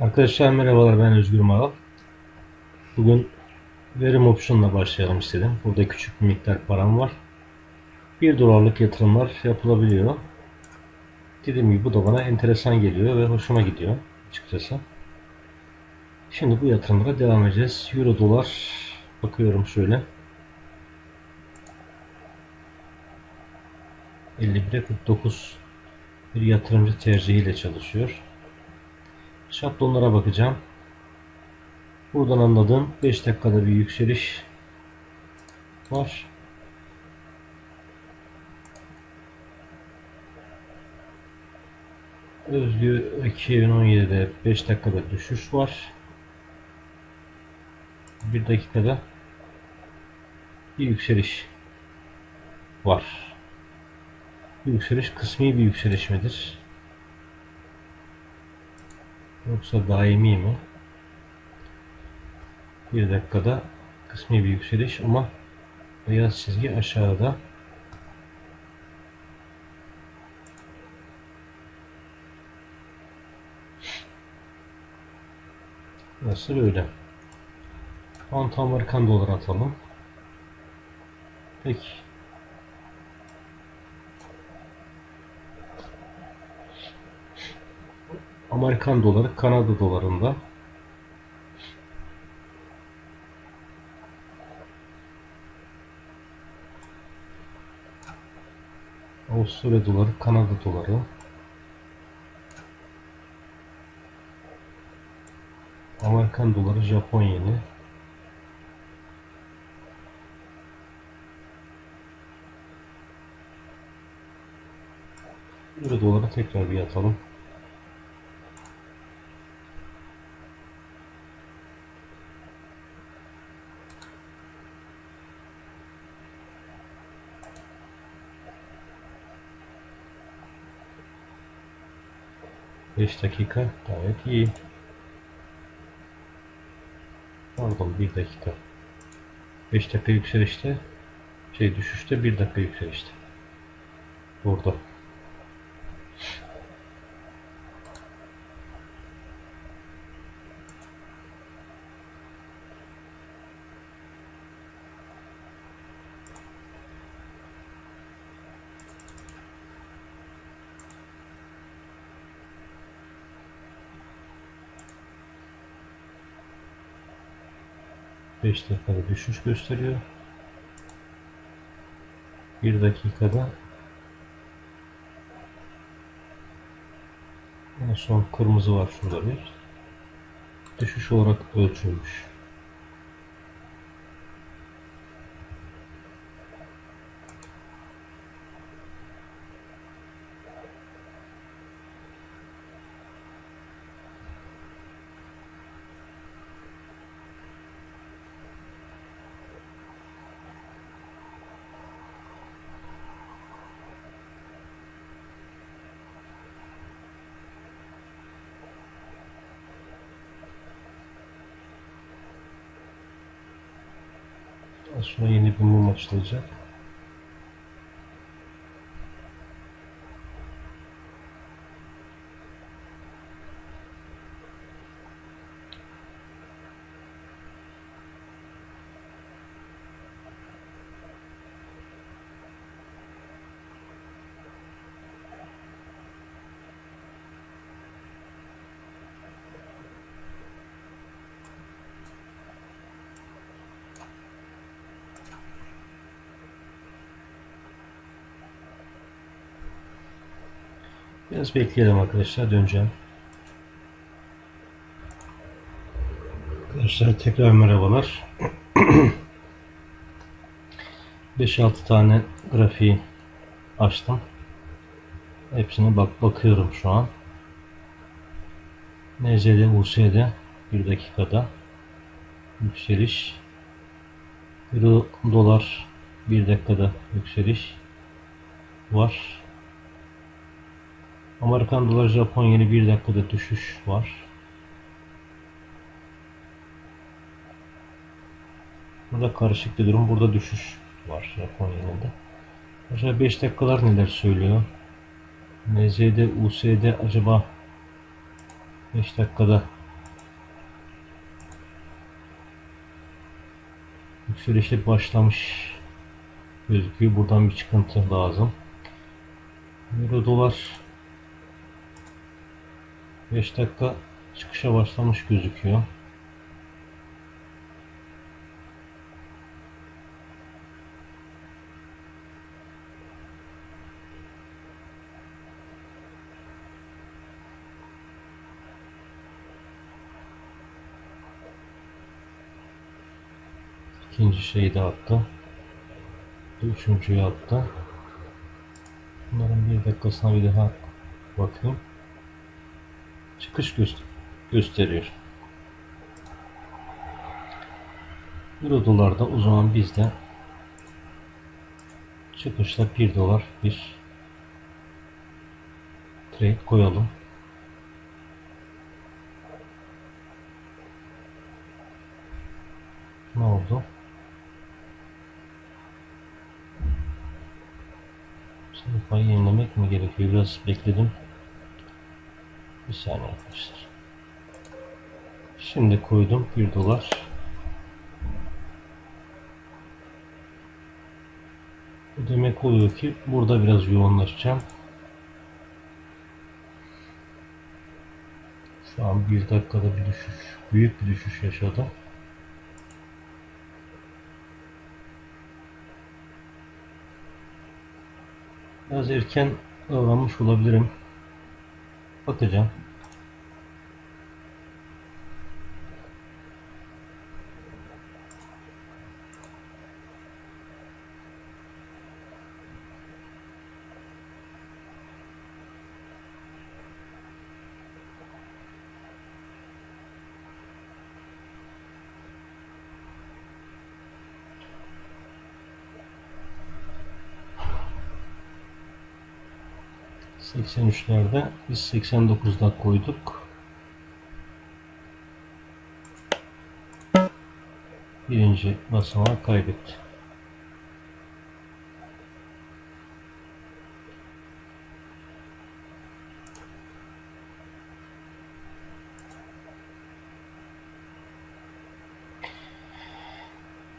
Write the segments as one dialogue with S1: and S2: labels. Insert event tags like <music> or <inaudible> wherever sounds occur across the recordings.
S1: Arkadaşlar merhabalar ben Özgür Maral. Bugün verim option'la başlayalım istedim. Burada küçük bir miktar param var. 1 dolarlık yatırımlar yapılabiliyor. Dediğim gibi bu da bana enteresan geliyor ve hoşuma gidiyor açıkçası. Şimdi bu yatırımlara devam edeceğiz. Euro dolar bakıyorum şöyle. 51'e 49 bir yatırımcı tercihiyle çalışıyor. Şablonlara bakacağım. Buradan anladığım 5 dakikada bir yükseliş var. Özgü 2017'de 5 dakikada düşüş var. 1 dakikada bir yükseliş var. Yükseliş kısmi bir yükseliş midir? Yoksa daimi mi? Bir dakikada kısmi bir yükseliş ama beyaz çizgi aşağıda. Burası böyle. Anti Amerikan dolar atalım. Peki. Amerikan doları Kanada dolarında. Avustralya doları Kanada doları. Amerikan doları Japon yeni. Euro doları tekrar bir atalım. Beş dakika gayet iyi. Pardon bir dakika. 5 dakika yükselişte şey düşüşte 1 dakika yükselişte. Burada. Beş dakikada düşüş gösteriyor. Bir dakikada en son kırmızı var şurada bir düşüş olarak ölçülmüş. Az yeni bir mum açılacak. Biraz bekleyelim arkadaşlar döneceğim. Arkadaşlar tekrar merhabalar. <clears throat> 5-6 tane grafiği açtım. Hepsine bak bakıyorum şu an. NZ'de, US'de bir dakikada yükseliş. Euro dolar bir dakikada yükseliş var. Amerikan dolar Japon yeni 1 dakikada düşüş var. Burada karışık bir durum. Burada düşüş var Japon yeninde. Acaba 5 dakikalar neler söylüyor? NZ'de, US'de acaba 5 dakikada yükselişe başlamış gözüküyor. Buradan bir çıkıntı lazım. Euro dolar 5 dakika çıkışa başlamış gözüküyor. İkinci şeyi de attı. Üçüncüyü attı. Bunların bir dakikasına bir daha bakayım. Çıkış göster gösteriyor. Euro dolarda o zaman biz de çıkışta 1 dolar bir trade koyalım. Ne oldu? Sayfayı yenilemek mi gerekiyor? Biraz bekledim. Bir saniye arkadaşlar. Şimdi koydum 1 dolar. Bu demek oluyor ki burada biraz yoğunlaşacağım. Şu an bir dakikada bir düşüş, büyük bir düşüş yaşadı. Biraz erken davranmış olabilirim. Bakacağım. ...83'lerde... ...biz 89'da koyduk. Birinci basamağı kaybetti.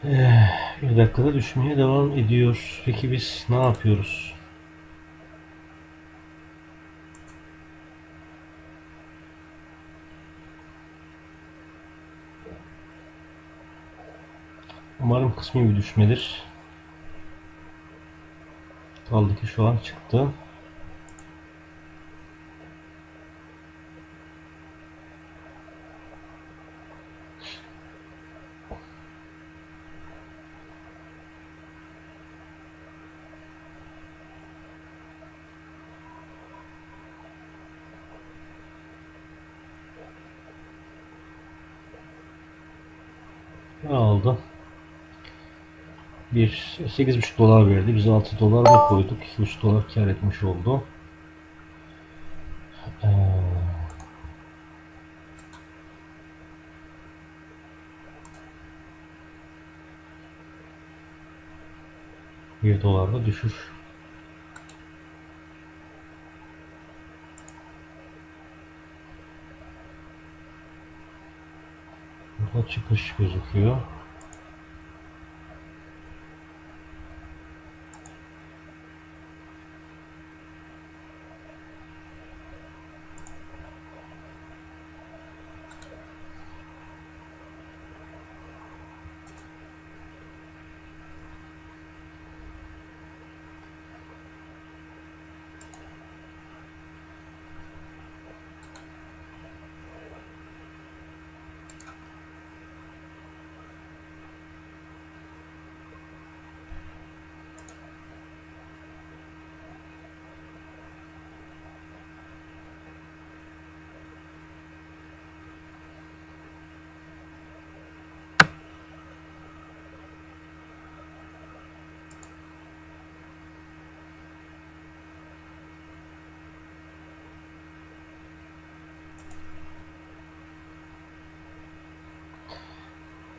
S1: Eh, Bir dakikada düşmeye devam ediyor. Peki biz ne yapıyoruz? Umarım kısmi bir düşmedir. Kaldı ki şu an çıktı. Ne oldu? Bir 8,5 dolar verdi. Biz 6 dolar da koyduk. 2,5 dolar kar etmiş oldu. Ee, bir dolarda düşüş. Burada çıkış gözüküyor.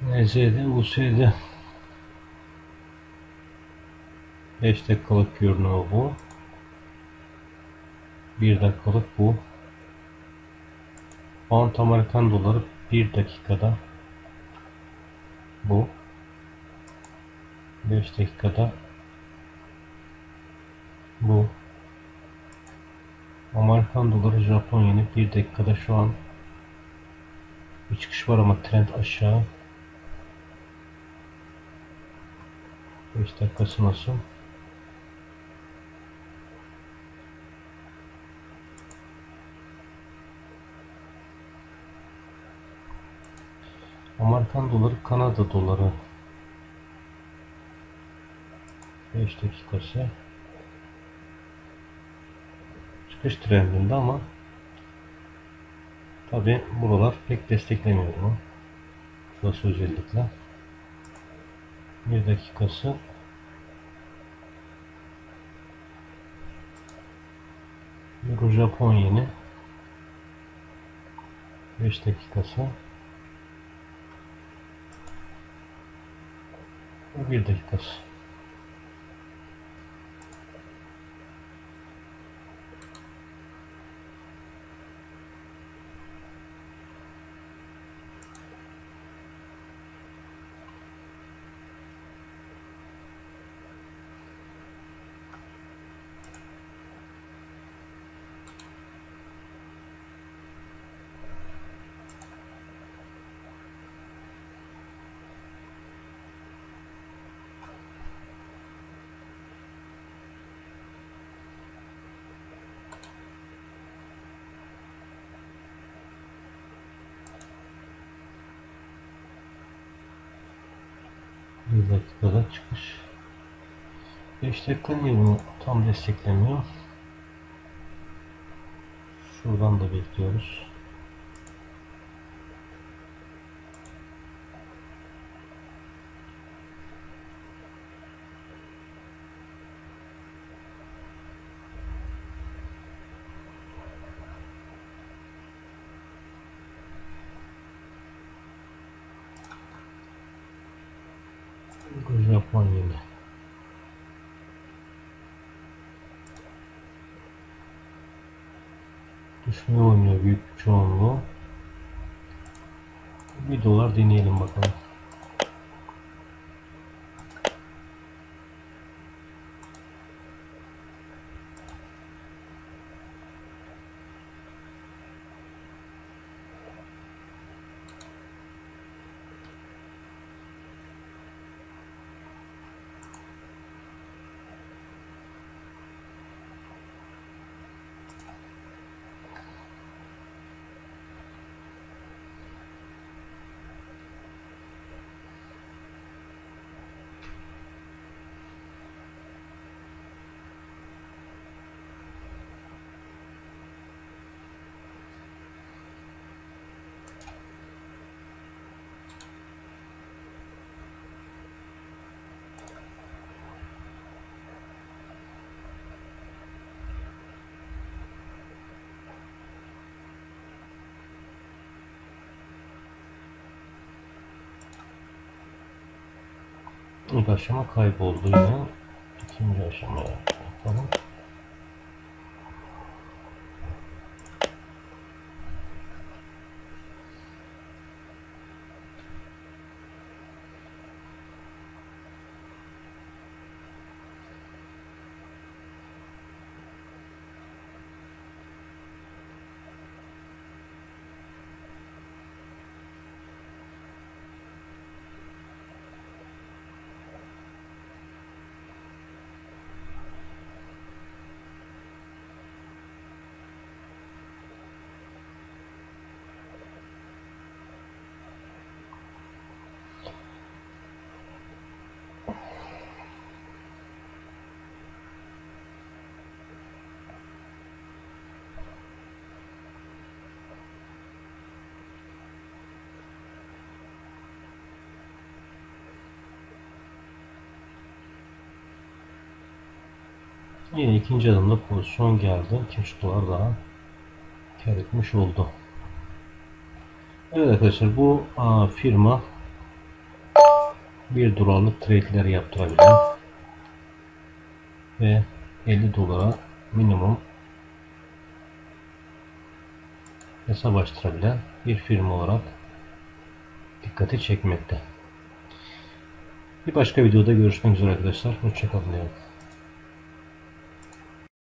S1: NZ'de, US'de 5 dakikalık görünüyor bu. 1 dakikalık bu. Pound Amerikan doları 1 dakikada bu. 5 dakikada bu Amerikan doları Japon yeni 1 dakikada şu an bir çıkış var ama trend aşağı 5 dakikası nasıl? Amerikan doları Kanada doları 5 dakikası çıkış trendinde ama tabi buralar pek desteklemiyor bunu. Şurası özellikle. Bir dakikası. Euro Japon yeni. 5 dakikası. Bir dakikası Bir dakikada çıkış. 5 dakika niye bunu tam desteklemiyor? Şuradan da bekliyoruz. Japon yeni. Düşmeye oynuyor büyük bir çoğunluğu. Bir dolar deneyelim bakalım. İlk aşama kayboldu yine. İkinci aşamaya yapalım. Yine ikinci adımda pozisyon geldi. 2 dolar daha kar etmiş oldu. Evet arkadaşlar bu aa, firma 1 dolarlık trade'ler yaptırabilen ve 50 dolara minimum hesap açtırabilen bir firma olarak dikkati çekmekte. Bir başka videoda görüşmek üzere arkadaşlar. Hoşçakalın.